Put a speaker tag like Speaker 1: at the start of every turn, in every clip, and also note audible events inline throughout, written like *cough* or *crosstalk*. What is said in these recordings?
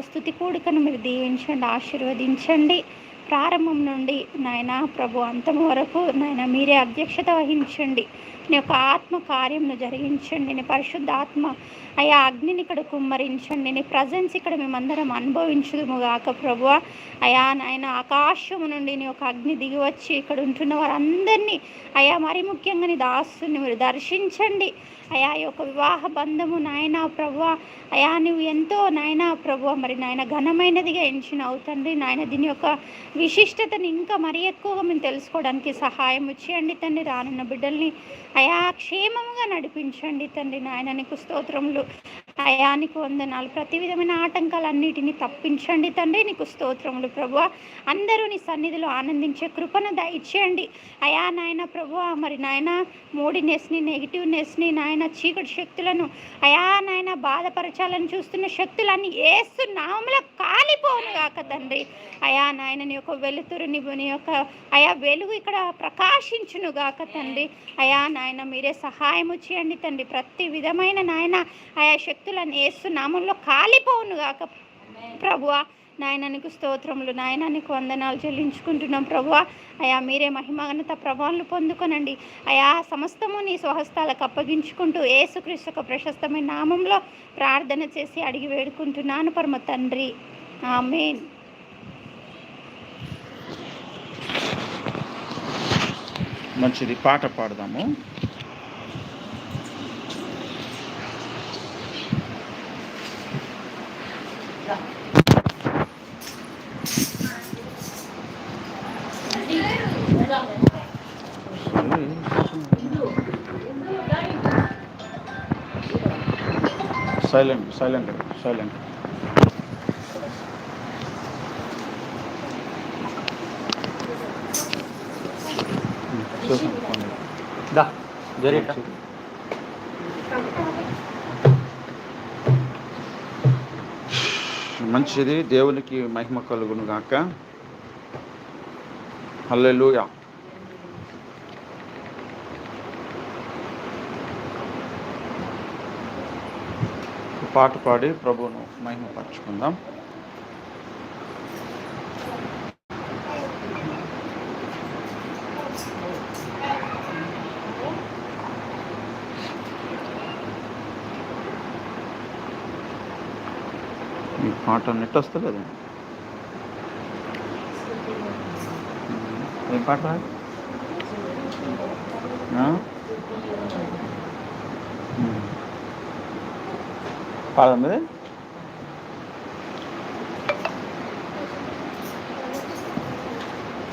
Speaker 1: స్థుతి కూడికను మీరు దీవించండి ఆశీర్వదించండి. ప్రారంభం నుండి నాయన ప్రభు అంతం వరకు నాయన మీరే అధ్యక్షత వహించండి. నీ యొక్క ఆత్మ కార్యంను జరిగించండి. నీ పరిశుద్ధాత్మ అయ్యా అయా అగ్నిని ఇక్కడ కుమ్మరించండి. నీ ప్రజెన్స్ ఇక్కడ మేమందరం అనుభవించుదుము గాక ప్రభు అయా నాయన ఆకాశము నుండి నీ యొక్క అగ్ని దిగి వచ్చి ఇక్కడ ఉంటున్న వారందరినీ అయా మరి ముఖ్యంగా నీ దాసుని మీరు దర్శించండి. అయా ఈ యొక్క వివాహ బంధము నాయన ప్రభు అయా నువ్వు ఎంతో నాయన ప్రభు మరి నాయన ఘనమైనదిగా ఎంచిన అవుతండి నాయన దీని యొక్క విశిష్టతని ఇంకా మరీ ఎక్కువగా మేము తెలుసుకోవడానికి సహాయం చేయండి తండ్రి. రానున్న బిడ్డల్ని క్షేమముగా నడిపించండి తండ్రి నాయన నీకు స్తోత్రములు. అయా వందనాలు. ప్రతి విధమైన ఆటంకాలన్నిటిని తప్పించండి తండ్రి. నీకు స్తోత్రములు ప్రభు అందరూ నీ సన్నిధిలో ఆనందించే కృపను దయచేయండి. అయా నాయన ప్రభు మరి నాయన మూడినెస్ని నెగిటివ్నెస్ని నాయన చీకటి శక్తులను అయా నాయన బాధపరచాలని చూస్తున్న శక్తులన్నీ ఏసు నామలో కాలిపోను కాక తండ్రి. అయా నాయన నీ యొక్క వెలుతురుని నీ యొక్క అయా వెలుగు ఇక్కడ ప్రకాశించును గాక తండ్రి. అయా నాయన మీరే సహాయము చేయండి తండ్రి. ప్రతి విధమైన నాయన ఆయా శక్తులను ఏసు నామంలో కాలిపోవును గాక. ప్రభువా నాయన నీకు స్తోత్రములు నాయన నీకు వందనాలు చెల్లించుకుంటున్నాం ప్రభువా. అయా మీరే మహిమగనత ప్రభావాలు పొందుకొనండి. అయా సమస్తము నీ స్వహస్తాలకు అప్పగించుకుంటూ ఏసుక్రీస్తు యొక్క ప్రశస్తమైన నామంలో ప్రార్థన చేసి అడిగి వేడుకుంటున్నాను పరమ తండ్రి. ఆమెన్.
Speaker 2: మంచిది పాట పాడదాము. సైలెంట్ సైలెంట్ సైలెంట్
Speaker 3: దా
Speaker 2: మంచిది. దేవునికి మహిమ కలుగును గాక. హల్లెలూయా. పాట పాడి ప్రభువును మహిమపరచుకుందాం. ఈ పాట నెట్ వస్తలేదు? ఏం పాట ఆ? ఉమ్. పాడదాం ఇది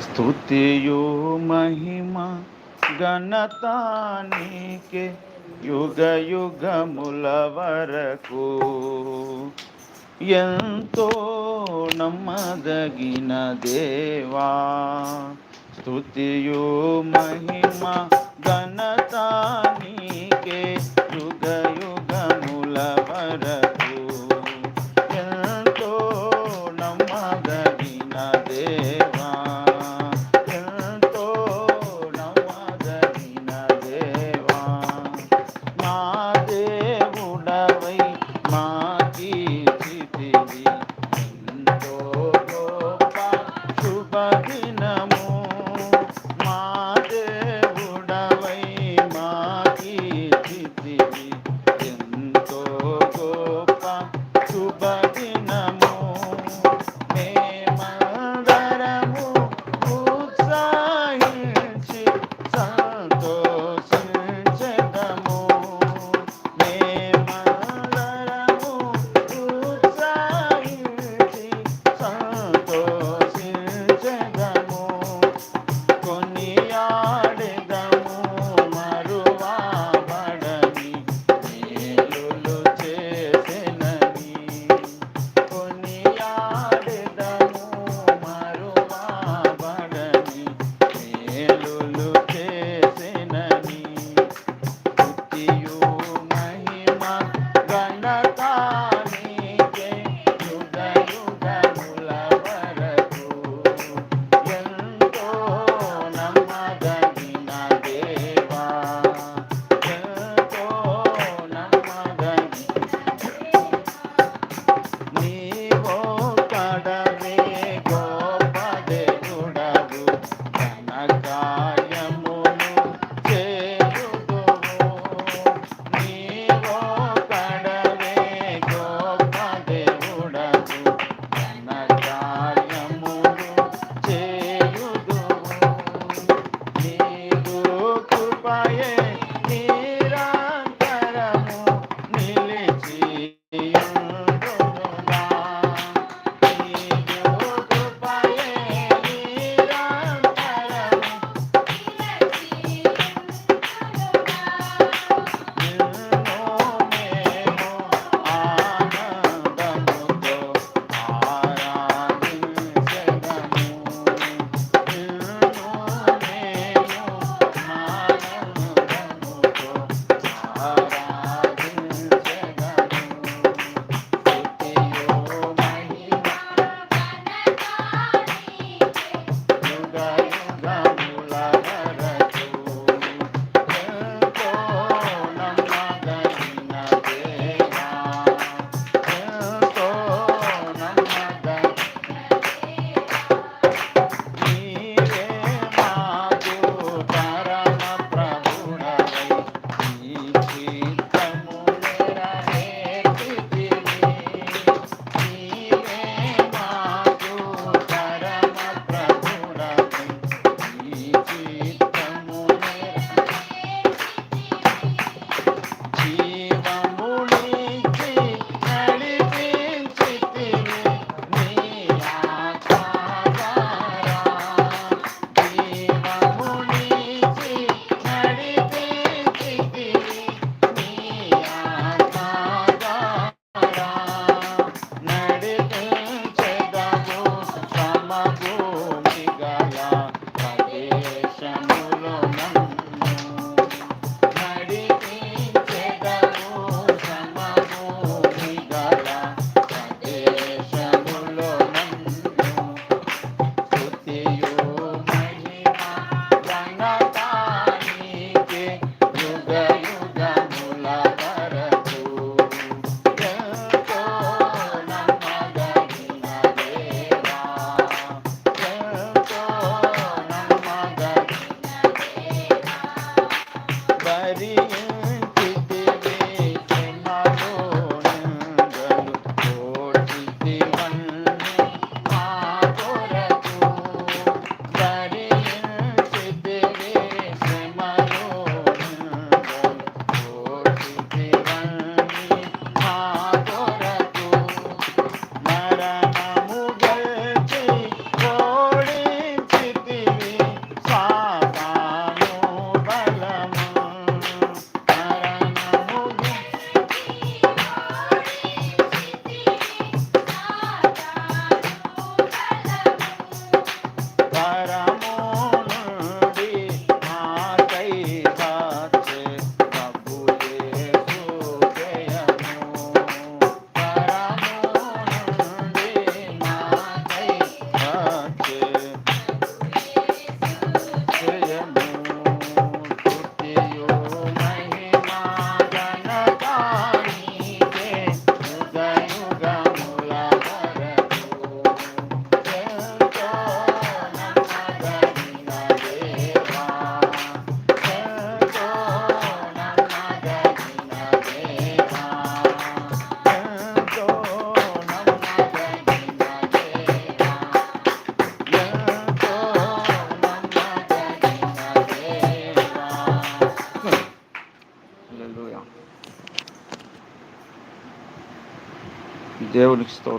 Speaker 2: స్తుతియు మహిమ ఘనత యుగ యుగముల వరకు. ఎంతో నమ్మదగిన దేవా స్తుతియు మహిమ ఘన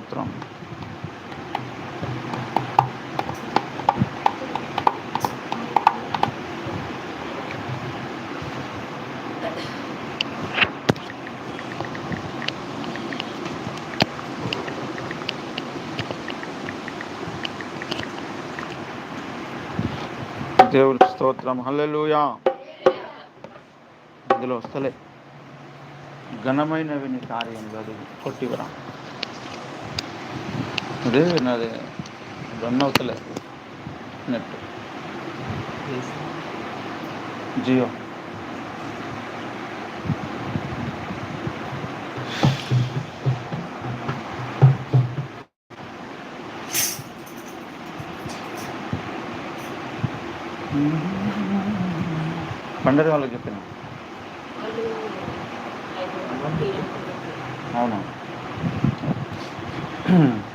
Speaker 2: స్తోత్రం దేవుడి స్తోత్రం. హల్లెలూయా. ఇందులో వస్తలే. ఘనమైనవి కార్యం కార్యం కొట్టివరా అదే నాది రన్ అవుతలే. నెట్ జియో పండరి వాళ్ళకి చెప్పినా? అవునా? *clears throat* *clears throat*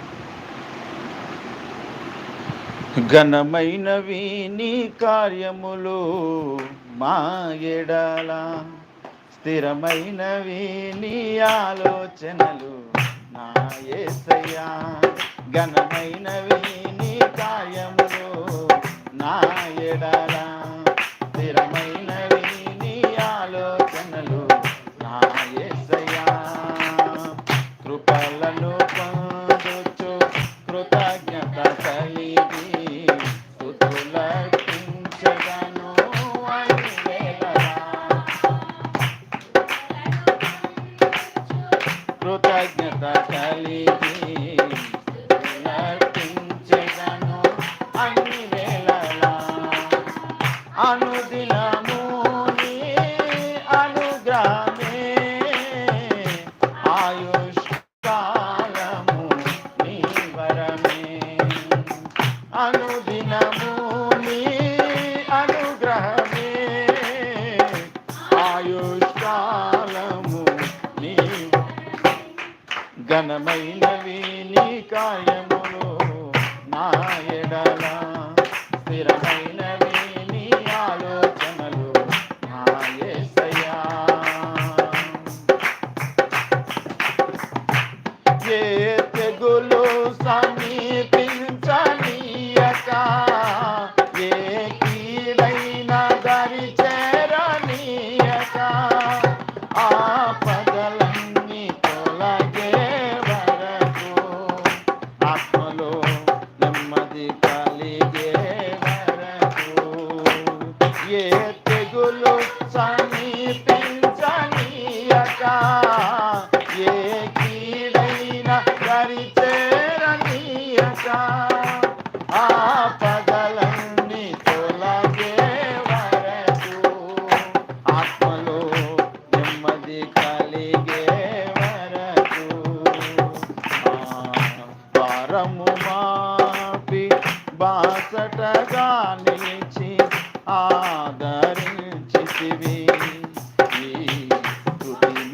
Speaker 2: ఘనమైనవి నీ కార్యములు మా ఎడాల. స్థిరమైనవి నీ ఆలోచనలు నా ఏసయ్యా. ఘనమైనవి నీ కార్యములు నా ఎడాల. స్థిరమైన ಕಾಲಿಗೆ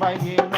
Speaker 2: மகிமை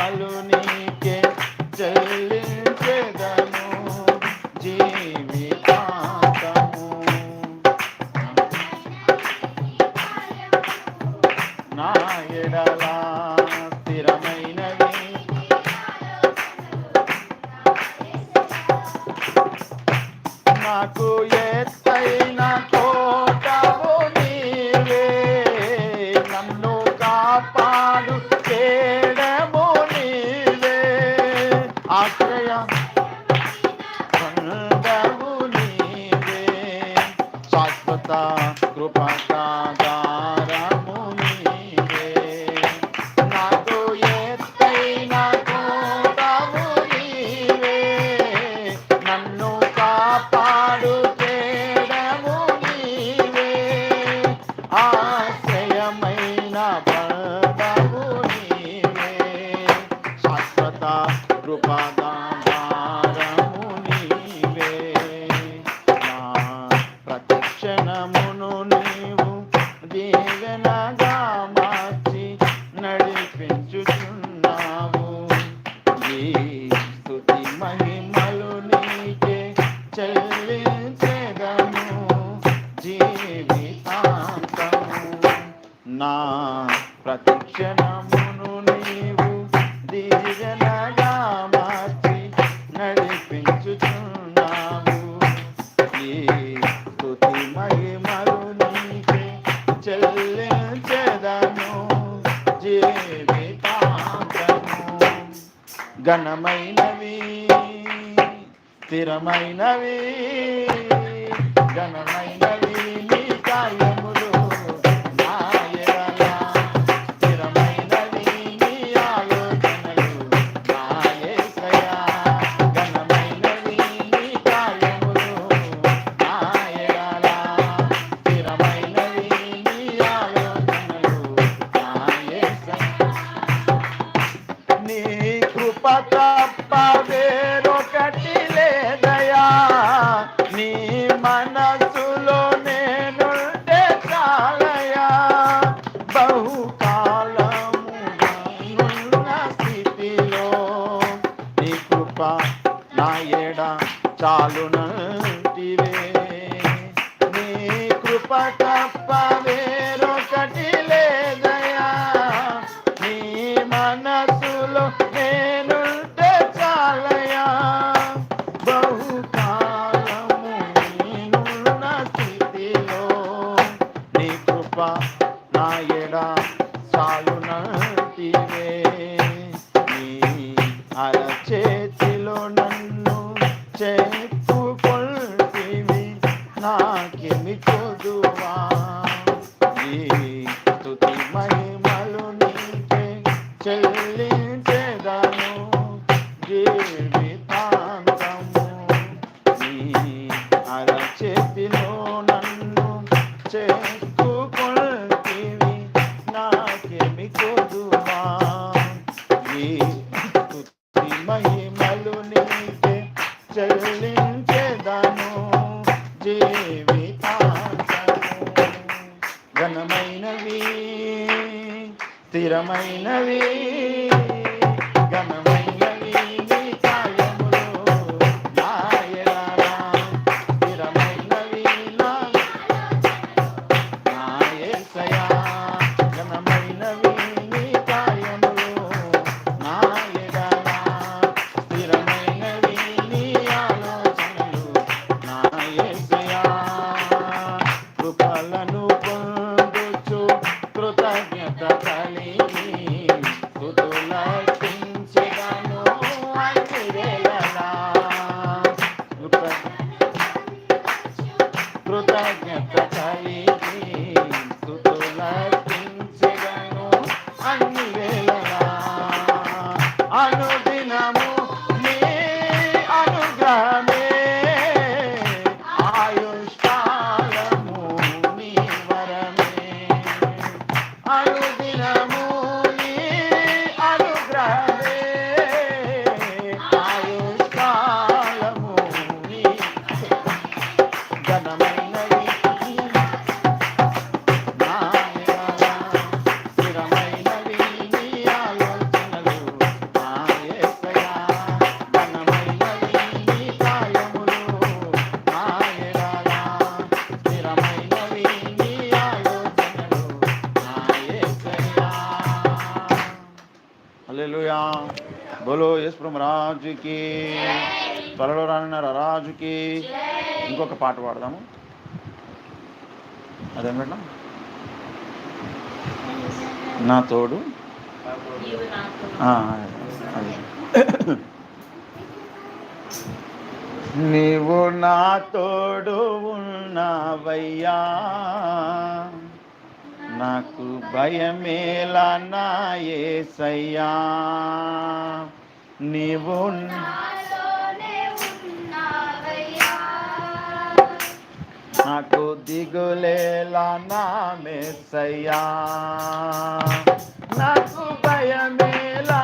Speaker 2: చెల్లించెదను జీవితాంతము. ఘనమైనవి స్థిరమైనవి ఘనమైన నీ కృప నా ఏడ చాలునంటివే. నీ కృప పాపిలో నన్ను చే బోలో యశ్వరం రాజుకి త్వరలో రానున్నారు రాజుకి ఇంకొక పాట పాడదాము. అదే మేడం నా తోడు. నీవు నా తోడు ఉన్నావయ్యా. నాకు భయమేలా నా ఏసయ్యా. నీవు నాకు దిగులేలా నా మెస్సయ్యా నాకు భయమేలా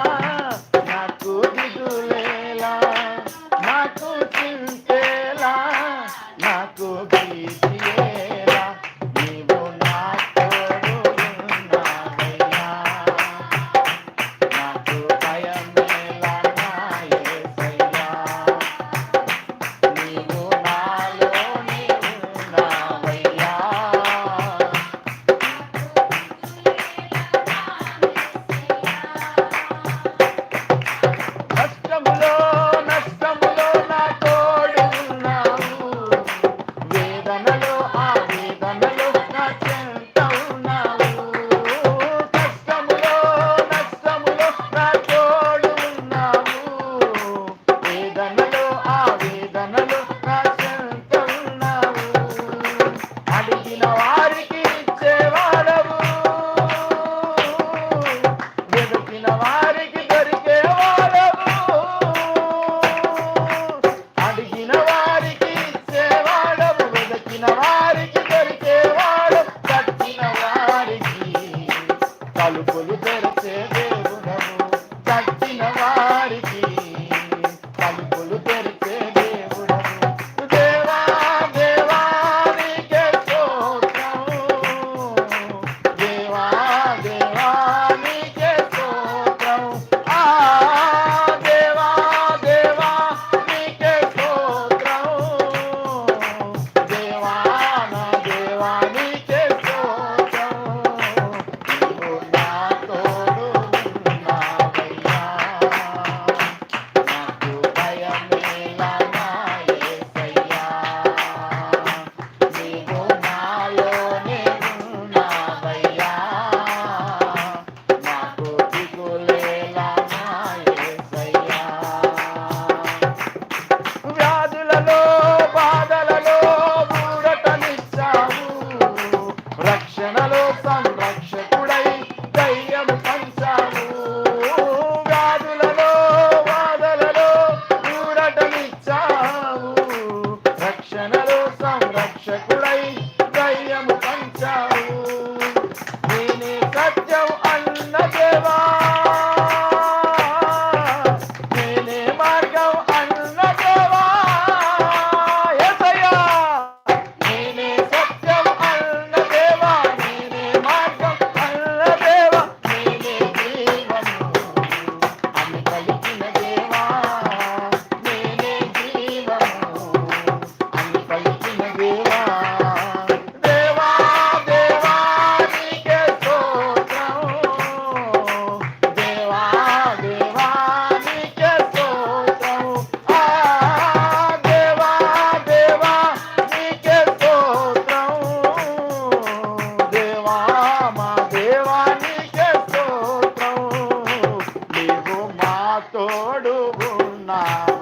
Speaker 2: ఉన్నావయ్యా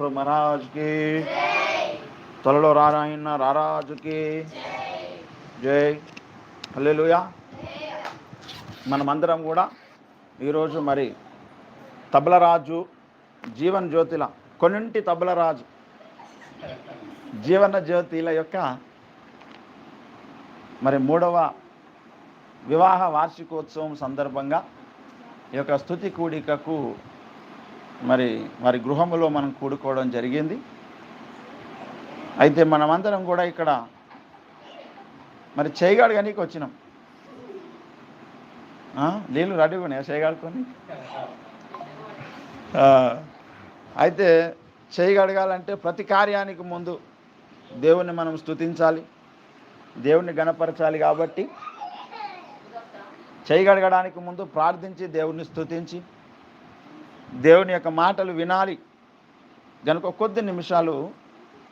Speaker 2: బోలో మహారాజ్కి. త్వరలో రారాయణ రారాజుకి. జై. హల్లెలుయా. మనమందరం కూడా ఈరోజు మరి తబలరాజు జీవన జ్యోతిల కొన్నింటి తబలరాజు జీవన జ్యోతిల యొక్క మరి మూడవ వివాహ వార్షికోత్సవం సందర్భంగా ఈ యొక్క స్థుతి కూడికకు మరి వారి గృహములో మనం కూడుకోవడం జరిగింది. అయితే మనమందరం కూడా ఇక్కడ మరి చేయగడగనికి వచ్చినాం. నీళ్ళు రెడీ ఉన్నాయా చేయగాడుకొని అయితే చేయగడగాలంటే ప్రతి కార్యానికి ముందు దేవుణ్ణి మనం స్తుతించాలి. దేవుణ్ణి గణపరచాలి కాబట్టి చేయగడగడానికి ముందు ప్రార్థించి దేవుణ్ణి స్థుతించి దేవుని యొక్క మాటలు వినాలి. కనుక కొద్ది నిమిషాలు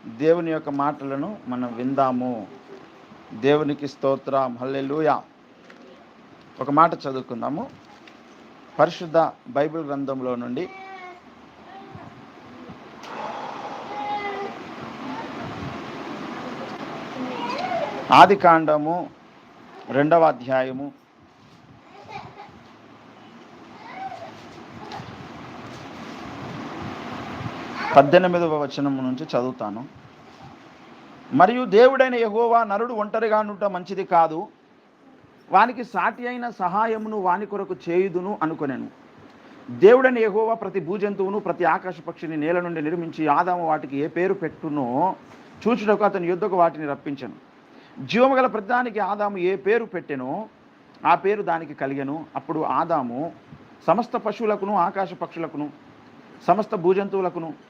Speaker 2: దేవుని యొక్క మాటలను మనం విందాము. దేవునికి స్తోత్రం. హల్లెలూయా. ఒక మాట చదువుకుందాము. పరిశుద్ధ బైబిల్ గ్రంథంలో నుండి. ఆది కాండము రెండవ అధ్యాయము పద్దెనిమిదవ వచనం నుంచి చదువుతాను. మరియు దేవుడైన యహోవా నరుడు ఒంటరిగా నుంట మంచిది కాదు. వానికి సాటి అయిన సహాయమును వాని కొరకు చేయుదును అనుకొనెను. దేవుడని యెహోవా ప్రతి భూజంతువును ప్రతి ఆకాశ పక్షిని నేల నుండి నిర్మించి ఆదాము వాటికి ఏ పేరు పెట్టునో చూచుటకు అతని యుద్ధకు వాటిని రప్పించను. జీవము గల ప్రతిదానికి ఆదాము ఏ పేరు పెట్టెనో ఆ పేరు దానికి కలిగెను. అప్పుడు ఆదాము సమస్త పశువులకును ఆకాశ పక్షులకును సమస్త భూజంతువులకును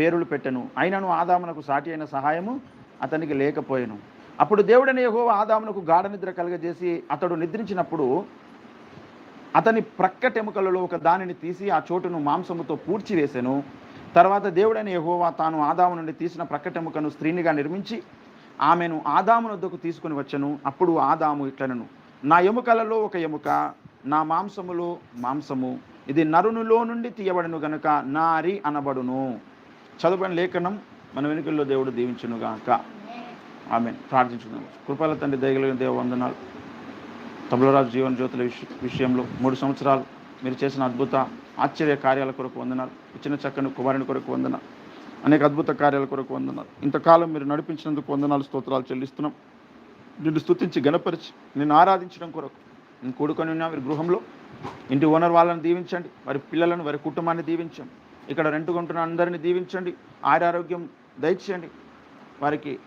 Speaker 2: పేరులు పెట్టెను. అయినను ఆదామునకు సాటి అయిన సహాయము అతనికి లేకపోయాను. అప్పుడు దేవుడని యహో ఆదామునకు గాఢ నిద్ర కలగజేసి అతడు నిద్రించినప్పుడు అతని ప్రక్కటెముకలలో ఒక దానిని తీసి ఆ చోటును మాంసముతో పూడ్చివేశాను తర్వాత దేవుడైన యహోవా తాను ఆదాము నుండి తీసిన ప్రక్కటెముకను స్త్రీనిగా నిర్మించి ఆమెను ఆదాము వద్దకు తీసుకుని వచ్చను. అప్పుడు ఆదాము ఇట్లనను నా ఎముకలలో ఒక ఎముక నా మాంసములో మాంసము ఇది నరునులో నుండి తీయబడను గనుక నారి అనబడును. చదువుని లేఖనం మన వెనుకల్లో దేవుడు దీవించునుగాక. ఆమె ప్రార్థించున్నాం కృపల తండ్రి దయగలిగిన దేవ వందనాలు. తబలరాజు జీవన జ్యోతుల విష విషయంలో మూడు సంవత్సరాలు మీరు చేసిన అద్భుత ఆశ్చర్య కార్యాల కొరకు వందనాలు. ఇచ్చిన చక్కని కుమారుని కొరకు వందన అనేక అద్భుత కార్యాల కొరకు వందనాలు. ఇంతకాలం మీరు నడిపించినందుకు వందనాలు స్తోత్రాలు చెల్లిస్తున్నాం. నిన్ను స్థుతించి గణపరిచి నిన్ను ఆరాధించడం కొరకు. నేను కూడుకొని ఉన్నా మీరు గృహంలో. ఇంటి ఓనర్ వాళ్ళని దీవించండి. వారి పిల్లలను వారి కుటుంబాన్ని దీవించండి. ఇక్కడ రెంటుకుంటున్న అందరినీ దీవించండి. ఆరోగ్యం దయచేయండి. వారికి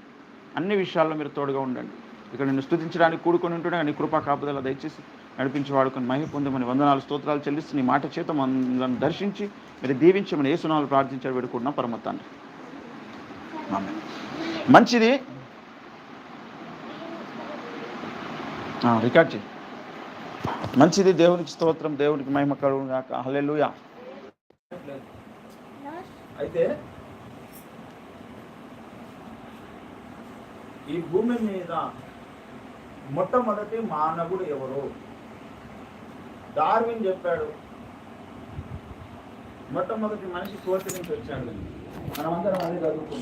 Speaker 2: అన్ని విషయాల్లో మీరు తోడుగా ఉండండి. ఇక్కడ నిన్ను స్థుతించడానికి కూడుకొని ఉంటుండే నీ కృపా కాపుదల దయచేసి నడిపించి వాడుకొని మహిమ పొందమని వందనాలు స్తోత్రాలు చెల్లిస్తూ నీ మాట చేత మనల్ని దర్శించి మీరు దీవించమని ఏ సునాలు ప్రార్థించారు. వేడుకుంటున్నాం. పరమత్తాన్ని మంచిది. రికార్డ్ చేయి. మంచిది. దేవునికి స్తోత్రం. దేవునికి మహిమ కలుగును గాక. హల్లెలూయా. అయితే ఈ భూమి మీద మొట్టమొదటి మానవుడు ఎవరు? డార్విన్ చెప్పాడు. మొట్టమొదటి మనిషి కోర్టు నుంచి వచ్చాడు. మనమందరం అదే చదువుకున్నాం.